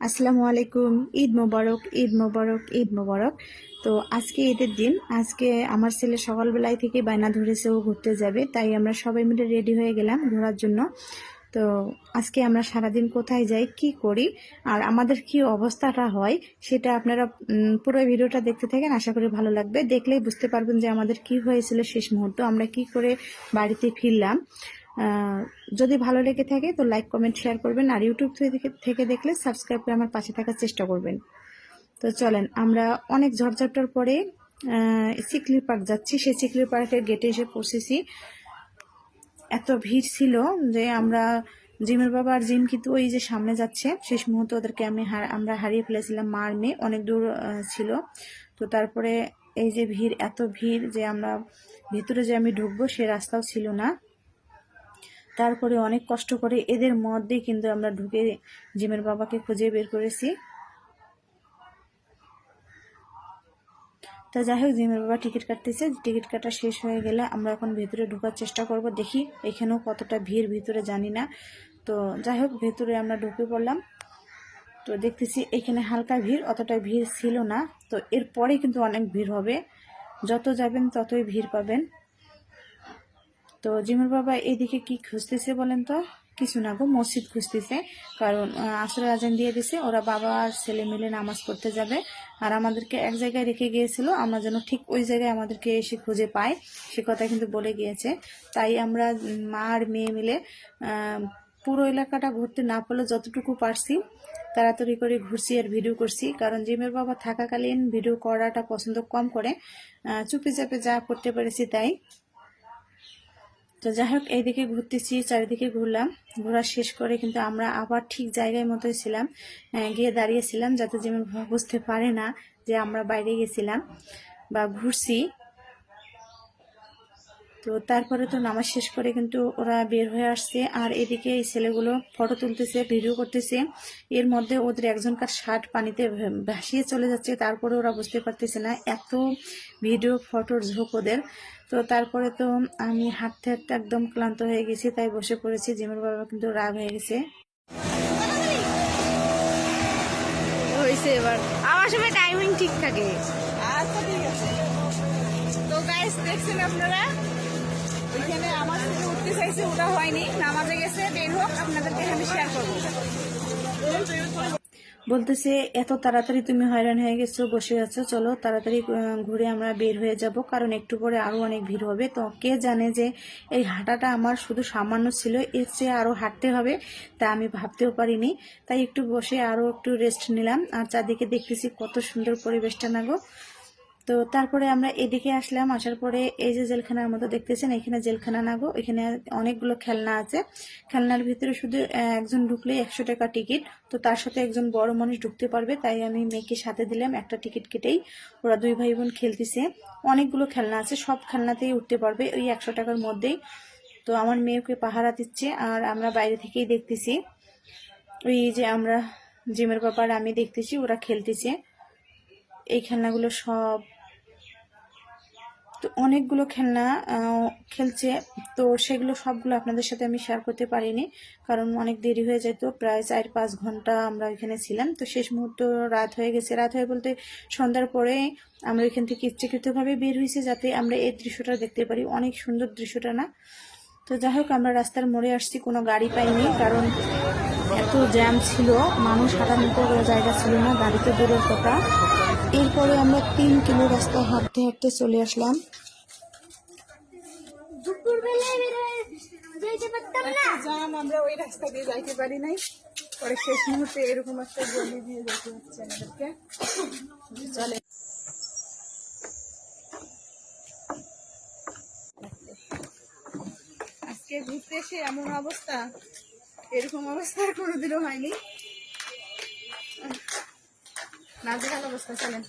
আসসালামু আলাইকুম, ঈদ মোবারক ঈদ মোবারক ঈদ মোবারক। তো আজকে ঈদের দিন, আজকে আমার ছেলে সকালবেলায় থেকে বায়না ধরেছে, ও ঘুরতে যাবে, তাই আমরা সবাই মিলে রেডি হয়ে গেলাম ঘোরার জন্য। তো আজকে আমরা সারাদিন কোথায় যাই, কি করি, আর আমাদের কি অবস্থাটা হয়, সেটা আপনারা পুরো ভিডিওটা দেখতে থাকেন, আশা করি ভালো লাগবে। দেখলেই বুঝতে পারবেন যে আমাদের কি হয়েছিল শেষ মুহূর্ত, আমরা কি করে বাড়িতে ফিরলাম। যদি ভালো লেগে থাকে তো লাইক কমেন্ট শেয়ার করবেন। আর ইউটিউব থেকে দেখলে সাবস্ক্রাইব করে আমার পাশে থাকার চেষ্টা করবেন। তো চলেন, আমরা অনেক ঝড়ঝাপটার পরে চিকলি পার্ক যাচ্ছি। সেই চিকলি পার্কের গেটে এসে পৌঁছেছি। এত ভিড় ছিল যে আমরা, জিমের বাবা আর জিম কিন্তু ওই যে সামনে যাচ্ছে। শেষ মুহূর্তে ওদেরকে আমি আমরা হারিয়ে ফেলেছিলাম মার মেয়ে। অনেক দূর ছিল। তো তারপরে এই যে ভিড়, এত ভিড় যে আমরা ভিতরে যে আমি ঢুকবো সে রাস্তাও ছিল না। তারপরে অনেক কষ্ট করে এদের মধ্যে কিন্তু আমরা ঢুকে জিমের বাবাকে খুঁজে বের করেছি। তা যাই হোক, জিমের বাবা টিকিট কাটতেছে। টিকিট কাটা শেষ হয়ে গেলে আমরা এখন ভেতরে ঢোকার চেষ্টা করব। দেখি এখানেও কতটা ভিড়, ভিতরে জানি না। তো যাই হোক, ভেতরে আমরা ঢুকে পড়লাম। তো দেখতেছি এখানে হালকা ভিড়, অতটা ভিড় ছিল না। তো এরপরে কিন্তু অনেক ভিড় হবে। যত যাবেন ততই ভিড় পাবেন। তো জিমের বাবা এদিকে কি খুঁজতেছে বলেন তো? কিছু না গো মসজিদ খুঁজতেছে। কারণ আহ, আসরের আজান দিয়ে দিছে ওরা বাবা আর ছেলে মিলে নামাজ পড়তে যাবে। আর আমাদেরকে এক জায়গায় রেখে গিয়েছিল আমরা যেন ঠিক ওই জায়গায় আমাদেরকে এসে খুঁজে পাই সে কথা কিন্তু বলে গিয়েছে। তাই আমরা মা আর মেয়ে মিলে পুরো এলাকাটা ঘুরতে না পারলে যতটুকু পারছি তাড়াতাড়ি করে ঘুরছি আর ভিডিও করছি। কারণ জিমের বাবা থাকাকালীন ভিডিও করাটা পছন্দ কম করে। চুপি চাপে যা করতে পেরেছি তাই। তো যাই হোক এইদিকে ঘুরতেছি, চারিদিকে ঘুরলাম। ঘোরা শেষ করে কিন্তু আমরা আবার ঠিক জায়গায় মতোই ছিলাম গিয়ে দাঁড়িয়েছিলাম যাতে যেমন বুঝতে পারে না যে আমরা বাইরে গেছিলাম বা ঘুরছি। তো তারপরে তো নামাজ শেষ করে কিন্তু ওরা বের হয়ে আসছে। আর এদিকে এই ছেলেগুলো ফটো তুলতেছে ভিডিও করতেছে। এর মধ্যে ওদের একজনকার শার্ট পানিতে ভাসিয়ে চলে যাচ্ছে। তারপরে ওরা বুঝতে পারতেছে না এত ভিডিও ফটোর ঝোঁক ওদের। তো তারপরে তো আমি হাঁটতে হাঁটতে একদম ক্লান্ত হয়ে গেছি তাই বসে পড়েছি। জিমের বাবা কিন্তু রাগ হয়ে গেছে। হয়েছে এবার। আমার সময় টাইমিং ঠিক থাকে। আচ্ছা ঠিক আছে। তো গাইস দেখছেন আপনারা? ওইখানে আমার থেকে উঠতে চাইছে, ওটা হয়নি, নামাজে গেছে, বের হোক, আপনাদেরকে আমি শেয়ার করব। বলতেছে, এত তাড়াতাড়ি তুমি হয়রান হয়ে গেছো, বসে আছো, চলো তাড়াতাড়ি ঘুরে আমরা বের হয়ে যাব, কারণ একটু পরে আরও অনেক ভিড় হবে। তো কে জানে যে এই হাঁটাটা আমার শুধু সামান্য ছিল, এর চেয়ে আরও হাঁটতে হবে, তা আমি ভাবতেও পারিনি। তাই একটু বসে আরও একটু রেস্ট নিলাম, আর চারদিকে দেখতেছি কত সুন্দর পরিবেশটা না গো। তো তারপরে আমরা এদিকে আসলাম, আসার পরে এই যে জেলখানার মতো দেখতেছেন, এখানে জেলখানা না গো, এখানে অনেকগুলো খেলনা আছে। খেলনার ভিতরে শুধু একজন ঢুকলে একশো টাকা টিকিট, তো তার সাথে একজন বড় মানুষ ঢুকতে পারবে, তাই আমি মেয়েকে সাথে দিলাম, একটা টিকিট কেটেই। ওরা দুই ভাই বোন খেলতেছে, অনেকগুলো খেলনা আছে, সব খেলনাতেই উঠতে পারবে, ওই একশো টাকার মধ্যেই। তো আমার মেয়েকে পাহারা দিচ্ছে, আর আমরা বাইরে থেকেই দেখতেছি। ওই যে আমরা, জিমের ব্যাপার আমি দেখতেছি, ওরা খেলতেছে। এই খেলনাগুলো সব তো অনেকগুলো খেলনা খেলছে। তো সেগুলো সবগুলো আপনাদের সাথে আমি শেয়ার করতে পারিনি, কারণ অনেক দেরি হয়ে যেত। প্রায় চার পাঁচ ঘণ্টা আমরা ওইখানে ছিলাম। তো শেষ মুহূর্ত রাত হয়ে গেছে। রাত হয়ে বলতে সন্ধ্যার পরে আমরা ওইখান থেকে ইচ্ছাকৃতভাবে বের হয়েছি যাতে আমরা এই দৃশ্যটা দেখতে পারি। অনেক সুন্দর দৃশ্যটা না? তো যাই হোক, আমরা রাস্তার মোড়ে আসছি। কোনো গাড়ি পাইনি, কারণ এত জ্যাম ছিল। মানুষ হাঁটার মতো জায়গা ছিল না। গাড়িতে দূরের কথা। এরপরে আমরা তিন কিলো রাস্তা হাঁটতে হাঁটতে চলে আসলাম। জাম আমরা ওই রাস্তা দিয়ে যাইতে পারি নাই। পরে শেষ মুহূর্তে এরকম একটা গলি দিয়ে যেতে হচ্ছে আমাদেরকে। চলে। আজকে ঘুরতে এসে এমন অবস্থা এরকম অবস্থা আর কোনোদিনও হয়নি। নাজেহাল অবস্থা চলেন।